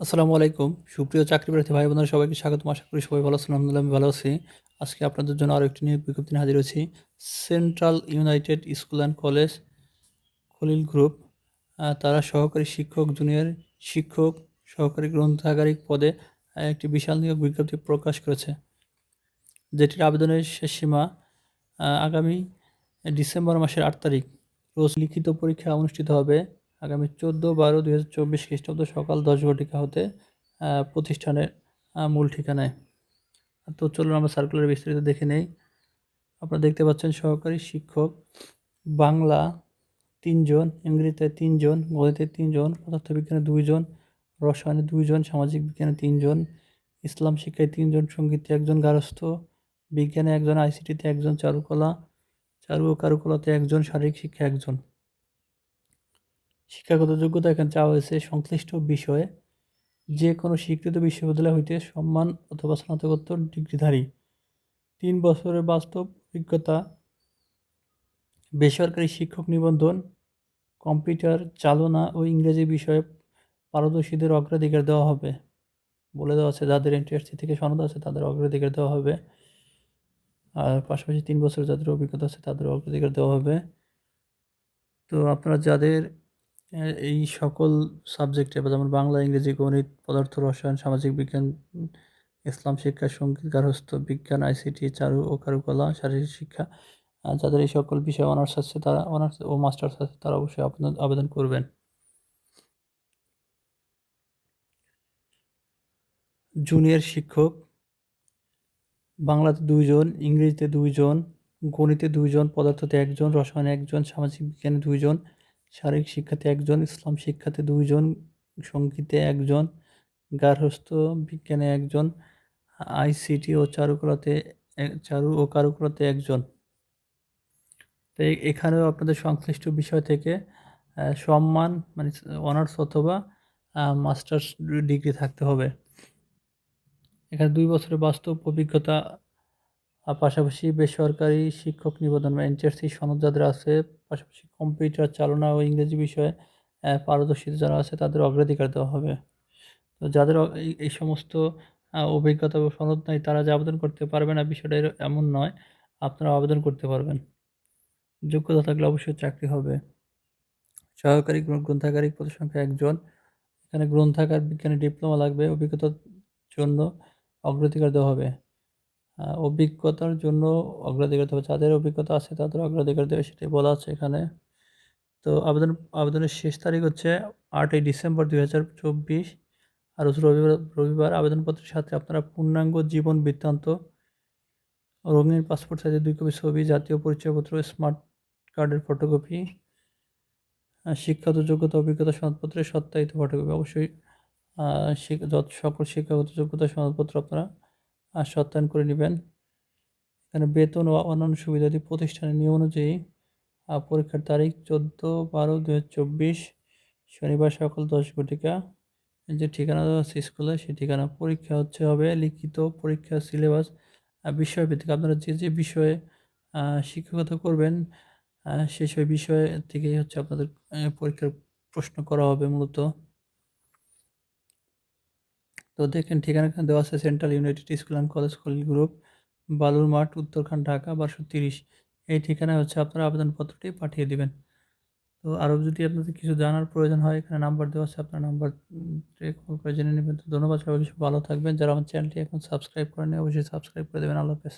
আসসালামু আলাইকুম। সুপ্রিয় চাকরি প্রার্থী ভাই বোনেরা সবাইকে স্বাগত আশা করি সবাই ভালো আছেন, আলহামদুলিল্লাহ আমি ভালো আছি। আজকে আপনাদের জন্য আরও একটি নিয়োগ বিজ্ঞপ্তি হাজির হয়েছি। Central united school and college Khalil group তারা সহকারী শিক্ষক জুনিয়র শিক্ষক, সহকারী গ্রন্থাগারিক পদে একটি বিশাল নিয়োগ বিজ্ঞপ্তি প্রকাশ করেছে। যেটির আবেদনের শেষ সীমা আগামী ডিসেম্বর মাসের আট তারিখ। রোজ লিখিত পরীক্ষা অনুষ্ঠিত হবে। আগামী চোদ্দ বারো দুই হাজার চব্বিশ খ্রিস্টাব্দ সকাল দশ ঘটিকা হতে প্রতিষ্ঠানের মূল ঠিকানায়। তো চলুন আমরা সার্কুলার বিস্তারিত দেখে নেই। আপনারা দেখতে পাচ্ছেন সহকারী শিক্ষক, বাংলা তিনজন, ইংরেজিতে তিনজন, গণিতে তিনজন, পদার্থবিজ্ঞানে দুইজন, রসায়নে দুইজন, সামাজিক বিজ্ঞানে তিনজন, ইসলাম শিক্ষায় তিনজন, সঙ্গীতে একজন গার্হস্থ্য বিজ্ঞানে একজন, আইসিটিতে একজন, চারুকলা, চারু ও কারুকলাতে একজন, শারীরিক শিক্ষা একজন। শিক্ষাগত যোগ্যতা এখানে চাওয়া হয়েছে সংশ্লিষ্ট বিষয়ে। যে কোনো স্বীকৃত বিশ্ববিদ্যালয় হইতে সম্মান অথবা স্নাতকোত্তর ডিগ্রিধারী। তিন বছরের বাস্তব অভিজ্ঞতা। বেসরকারি শিক্ষক নিবন্ধন। কম্পিউটার চালনা ও ইংরেজি বিষয়ে পারদর্শীদের অগ্রাধিকার দেওয়া হবে। বলে দেওয়া আছে, যাদের এনটিআরসি থেকে সনদ আছে তাদের অগ্রাধিকার দেওয়া হবে। আর পাশাপাশি তিন বছর যাদের অভিজ্ঞতা আছে তাদের অগ্রাধিকার দেওয়া হবে। তো আপনারা যাদের এই সকল সাবজেক্টে যেমন বাংলা, ইংরেজি, গণিত, পদার্থ, রসায়ন, সামাজিক বিজ্ঞান, ইসলাম, শিক্ষা, সংগীত, গার্হস্থ্য, বিজ্ঞান আইসিটি চারু ও কারুকলা, শারীরিক শিক্ষা যাদের এই সকল বিষয়ে অনার্স আছে, তারা অনার্স ও মাস্টার্স আছে, তারা অবশ্যই আবেদন আবেদন করবেন। জুনিয়র শিক্ষক, বাংলাতে দুইজন, ইংরেজিতে দুইজন, গণিতে দুইজন, পদার্থতে একজন, রসায়নে একজন, সামাজিক বিজ্ঞানে দুইজন শারীরিক শিক্ষাতে একজন, ইসলাম শিক্ষাতে দুইজন, সঙ্গীতে একজন গার্হস্থ্য বিজ্ঞানে একজন, আইসিটি ও চারুকলাতে চারু ও কারুকলাতে একজন। তো এখানেও আপনাদের সংশ্লিষ্ট বিষয় থেকে সম্মান মানে অনার্স অথবা মাস্টার্স ডিগ্রি থাকতে হবে। এখানে দুই বছরের বাস্তব অভিজ্ঞতা পাশাপাশি বেসরকারি শিক্ষক নিবন্ধন বা এনটিআরসি সনদ যাদের আছে, পাশাপাশি কম্পিউটার চালনা ও ইংরেজি বিষয়ে পারদর্শী যারা আছে তাদের অগ্রাধিকার দেওয়া হবে। তো যাদের এই- সমস্ত অভিজ্ঞতা বা সনদ নাই তারা যে আবেদন করতে পারবে না বিষয়টা এমন নয় আপনারা আবেদন করতে পারবেন। যোগ্যতা থাকলে অবশ্যই চাকরি হবে। সহকারী গ্রন্থাগারিক পদের সংখ্যা একজন। এখানে গ্রন্থাগার বিজ্ঞানে ডিপ্লোমা লাগবে, অভিজ্ঞতার জন্য অগ্রাধিকার দেওয়া হবে। অভিজ্ঞতার জন্য অগ্রাধিকার হবে। যাদের অভিজ্ঞতা আছে তাদের অগ্রাধিকার দেবে সেটাই বলা আছে এখানে। তো আবেদন, আবেদনের শেষ তারিখ হচ্ছে আটই ডিসেম্বর দুই হাজার চব্বিশ আর রবিবার রবিবার আবেদনপত্রের সাথে আপনারা পূর্ণাঙ্গ জীবন বৃত্তান্ত, রঙিন পাসপোর্ট সাইজের দুই কপি ছবি, জাতীয় পরিচয়পত্র, স্মার্ট কার্ডের ফটোকপি শিক্ষাগত যোগ্যতা, অভিজ্ঞতা সনদপত্রের সত্যায়িত ফটোকপি। অবশ্যই সকল শিক্ষাগত যোগ্যতা সনদপত্র আপনারা আহ, সত্যায়ন করে নেবেন। এখানে বেতন ও অন্যান্য সুবিধাদি প্রতিষ্ঠানের নিয়ম অনুযায়ী পরীক্ষার তারিখ চোদ্দ বারো দু শনিবার সকাল দশ ঘটিকা। যে ঠিকানা দেওয়া আছে স্কুলে সেই ঠিকানা পরীক্ষা হচ্ছে হবে লিখিত পরীক্ষা সিলেবাস বিষয়ভিত্তিক। আপনারা যে যে বিষয়ে শিক্ষকতা করবেন সেই বিষয় থেকেই হচ্ছে আপনাদের পরীক্ষার প্রশ্ন করা হবে মূলত। তো দেখেন ঠিকানা দেওয়া আছে central united school and college college group বালুর মাঠ, উত্তরখান, ঢাকা, বারোশো তিরিশ। এই ঠিকানায় হচ্ছে আপনারা আবেদনপত্রটি পাঠিয়ে দেবেন। তো আরও যদি আপনাদের কিছু জানার প্রয়োজন হয়, এখানে নাম্বার দেওয়া আছে, আপনার নাম্বার কল করে জেনে নেবেন। তো ধন্যবাদ, সবাই ভালো থাকবেন। যারা আমার চ্যানেলটি এখন সাবস্ক্রাইব করেনি অবশ্যই সাবস্ক্রাইব করে দেবেন। আল্লাহ হাফেজ।